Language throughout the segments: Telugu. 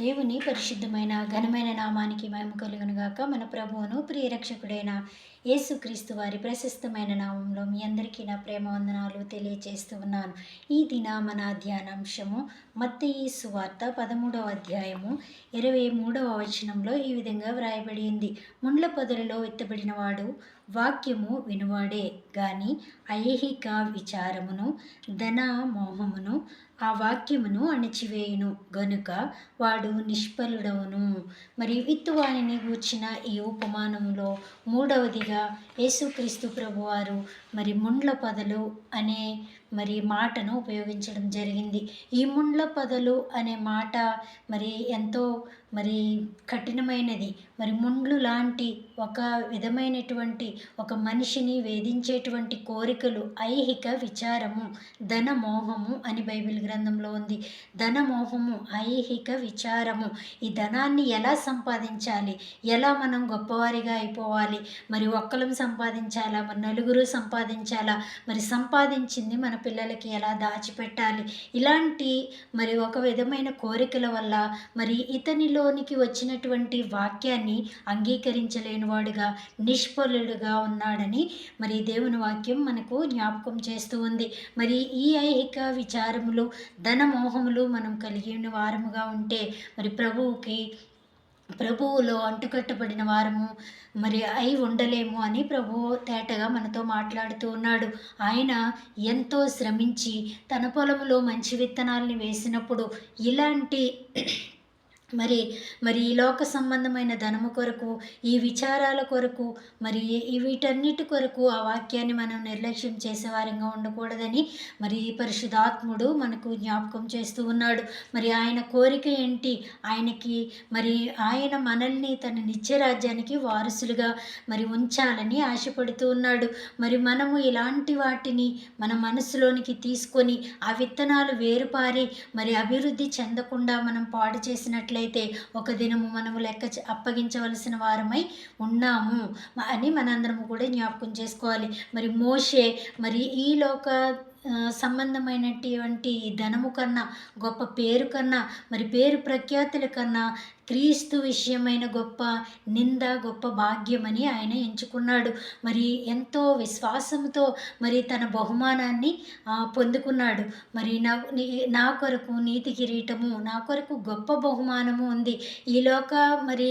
దేవుని పరిశుద్ధమైన ఘనమైన నామానికి మహిమ కలుగునుగాక. మన ప్రభువును ప్రియరక్షకుడైన యేసుక్రీస్తు వారి ప్రశస్తమైన నామంలో మీ అందరికీ నా ప్రేమ వందనాలు తెలియచేస్తూ ఉన్నాను. ఈ దిన మన ధ్యానాంశము మత్తయి సువార్త పదమూడవ అధ్యాయము ఇరవై మూడవ వచనంలో ఈ విధంగా వ్రాయబడి ఉంది. ముండ్ల పొదలలో ఎత్తబడిన వాడు వాక్యము వినువాడే గాని ఐహిక విచారమును ధన మోహమును ఆ వాక్యమును అణచివేయును. గనుక వాడు నిష్ఫలుడవును. మరి విత్తువాణిని గూర్చిన ఈ ఉపమానంలో మూడవదిగా యేసుక్రీస్తు ప్రభువారు మరి ముండ్ల పదలు అనే మరి మాటను ఉపయోగించడం జరిగింది. ఈ ముండ్ల పదలు అనే మాట మరి ఎంతో మరి కఠినమైనది. మరి ముండ్లు లాంటి ఒక విధమైనటువంటి ఒక మనిషిని వేధించేటువంటి కోరికలు ఐహిక విచారము ధన మోహము అని బైబిల్ గ్రంథంలో ఉంది. ధన మోహము ఐహిక విచారము ఈ ధనాన్ని ఎలా సంపాదించాలి? ఎలా మనం గొప్పవారిగా అయిపోవాలి? మరి ఒక్కలం సంపాదించాలా? మరి నలుగురు సంపాదించాలా? మరి సంపాదించింది మన పిల్లలకి ఎలా దాచిపెట్టాలి? ఇలాంటి మరి ఒక విధమైన కోరికల వల్ల మరి ఇతనిలోనికి వచ్చినటువంటి వాక్యాన్ని అంగీకరించలేని వాడుగా నిష్ఫలుడుగా ఉన్నాడని మరి దేవుని వాక్యం మనకు జ్ఞాపకం చేస్తూ ఉంది. మరి ఈ ఐహిక విచారములు ధన మోహములు మనం కలిగిన వారముగా ఉంటే మరి ప్రభువుకి ప్రభువులో అంటుకట్టబడిన వారము మరి అయి ఉండలేము అని ప్రభువు తేటగా మనతో మాట్లాడుతూ ఉన్నాడు. ఆయన ఎంతో శ్రమించి తన పొలంలో మంచి విత్తనాలని వేసినప్పుడు ఇలాంటి మరి మరి ఈ లోక సంబంధమైన ధనము కొరకు ఈ విచారాల కొరకు మరి వీటన్నిటి కొరకు ఆ వాక్యాన్ని మనం నిర్లక్ష్యం చేసేవారంగా ఉండకూడదని మరి పరిశుధాత్ముడు మనకు జ్ఞాపకం చేస్తూ ఉన్నాడు. మరి ఆయన కోరిక ఏంటి? ఆయనకి మరి ఆయన మనల్ని తన నిత్యరాజ్యానికి వారసులుగా మరి ఉంచాలని ఆశపడుతూ ఉన్నాడు. మరి మనము ఇలాంటి వాటిని మన మనసులోనికి తీసుకొని ఆ విత్తనాలు వేరుపారి మరి అభివృద్ధి చెందకుండా మనం పాడు చేసినట్లయితే ఒక దినము మనము లెక్క అప్పగించవలసిన వారమై ఉన్నాము అని మనందరము కూడా జ్ఞాపకం చేసుకోవాలి. మరి మోషే మరి ఈ లోక సంబంధమైనటువంటి ఈ ధనము కన్నా గొప్ప పేరు కన్నా మరి పేరు ప్రఖ్యాతుల కన్నా క్రీస్తు విషయమైన గొప్ప నింద గొప్ప భాగ్యమని ఆయన ఎంచుకున్నాడు. మరి ఎంతో విశ్వాసంతో మరి తన బహుమానాన్ని పొందుకున్నాడు. మరి నా నా కొరకు నీతి కిరీటము నా కొరకు గొప్ప బహుమానము ఉంది. ఈలోక మరి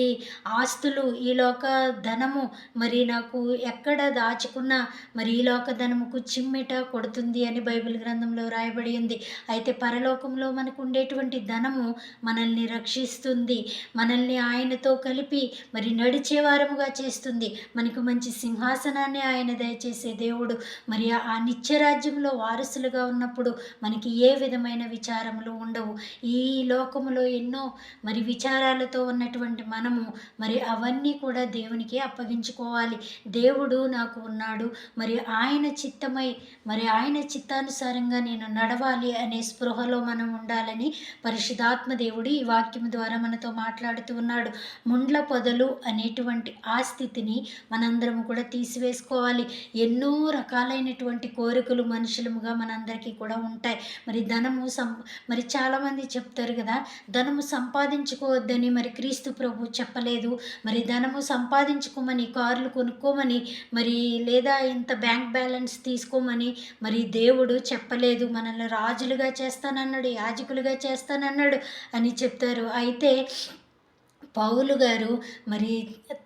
ఆస్తులు ఈలోక ధనము మరి నాకు ఎక్కడ దాచుకున్నా మరి ఈ లోక ధనముకు చిమ్మిట కొడుతుంది అని బైబిల్ గ్రంథంలో రాయబడి ఉంది. అయితే పరలోకంలో మనకు ఉండేటువంటి ధనము మనల్ని రక్షిస్తుంది. మనల్ని ఆయనతో కలిపి మరి నడిచే వారముగా చేస్తుంది. మనకు మంచి సింహాసనాన్ని ఆయన దయచేసే దేవుడు. మరి ఆ నిత్యరాజ్యంలో వారసులుగా ఉన్నప్పుడు మనకి ఏ విధమైన విచారములు ఉండవు. ఈ లోకములో ఎన్నో మరి విచారాలతో ఉన్నటువంటి మనము మరి అవన్నీ కూడా దేవునికి అప్పగించుకోవాలి. దేవుడు నాకు ఉన్నాడు. మరి ఆయన చిత్తమై మరి ఆయన చిత్తానుసారంగా నేను నడవాలి అనే స్పృహలో మనం ఉండాలని పరిశుధాత్మ దేవుడు ఈ వాక్యం ద్వారా మనతో మాట్లాడుతూ ఉన్నాడు. ముండ్ల పొదలు అనేటువంటి ఆ స్థితిని మనందరము కూడా తీసివేసుకోవాలి. ఎన్నో రకాలైనటువంటి కోరికలు మనుషులముగా మనందరికీ కూడా ఉంటాయి. మరి ధనము సం మరి చాలామంది చెప్తారు కదా ధనము సంపాదించుకోవద్దని మరి క్రీస్తు ప్రభు చెప్పలేదు. మరి ధనము సంపాదించుకోమని కార్లు కొనుక్కోమని మరి లేదా ఇంత బ్యాంక్ బ్యాలెన్స్ తీసుకోమని మరి దేవుడు చెప్పలేదు. మనల్ని రాజులుగా చేస్తానన్నాడు యాజకులుగా చేస్తానన్నాడు అని చెప్తారు. అయితే పౌలు గారు మరి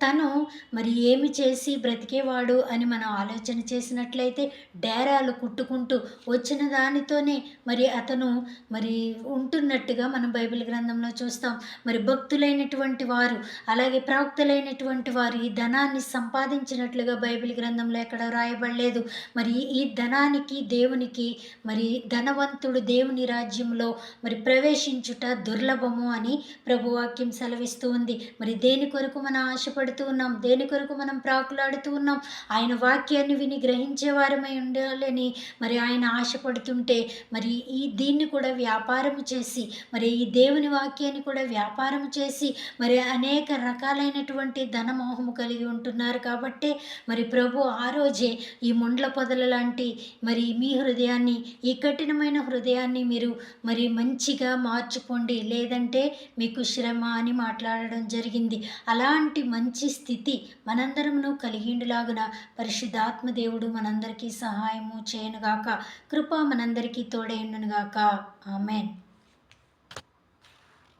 తను మరి ఏమి చేసి బ్రతికేవాడు అని మనం ఆలోచన చేసినట్లయితే డేరాలు కుట్టుకుంటూ వచ్చిన దానితోనే మరి అతను మరి ఉంటున్నట్టుగా మనం బైబిల్ గ్రంథంలో చూస్తాం. మరి భక్తులైనటువంటి వారు అలాగే ప్రవక్తలైనటువంటి వారు ఈ ధనాన్ని సంపాదించినట్లుగా బైబిల్ గ్రంథంలో ఎక్కడ రాయబడలేదు. మరి ఈ ధనానికి దేవునికి మరి ధనవంతుడు దేవుని రాజ్యంలో మరి ప్రవేశించుట దుర్లభము అని ప్రభువాక్యం సెలవిస్తూ ఉంది. మరి దేని కొరకు మనం ఆశపడుతూ ఉన్నాం? దేని కొరకు మనం ప్రాకులాడుతూ ఉన్నాం? ఆయన వాక్యాన్ని విని గ్రహించే వారమై ఉండాలని మరి ఆయన ఆశపడుతుంటే మరి ఈ దీన్ని కూడా వ్యాపారం చేసి మరి ఈ దేవుని వాక్యాన్ని కూడా వ్యాపారం చేసి మరి అనేక రకాలైనటువంటి ధనమోహము కలిగి ఉంటున్నారు కాబట్టి మరి ప్రభు ఆ రోజే ఈ ముండ్ల పొదల లాంటి మరి మీ హృదయాన్ని ఈ కఠినమైన హృదయాన్ని మీరు మరి మంచిగా మార్చుకోండి. లేదంటే మీకు శ్రమ అని మాట్లాడడం జరిగింది. అలాంటి మంచి స్థితి మనందరమును కలిగిండులాగున పరిశుద్ధాత్మదేవుడు మనందరికీ సహాయము చేయనుగాక. కృప మనందరికీ తోడైండునుగాక ఆమెన్.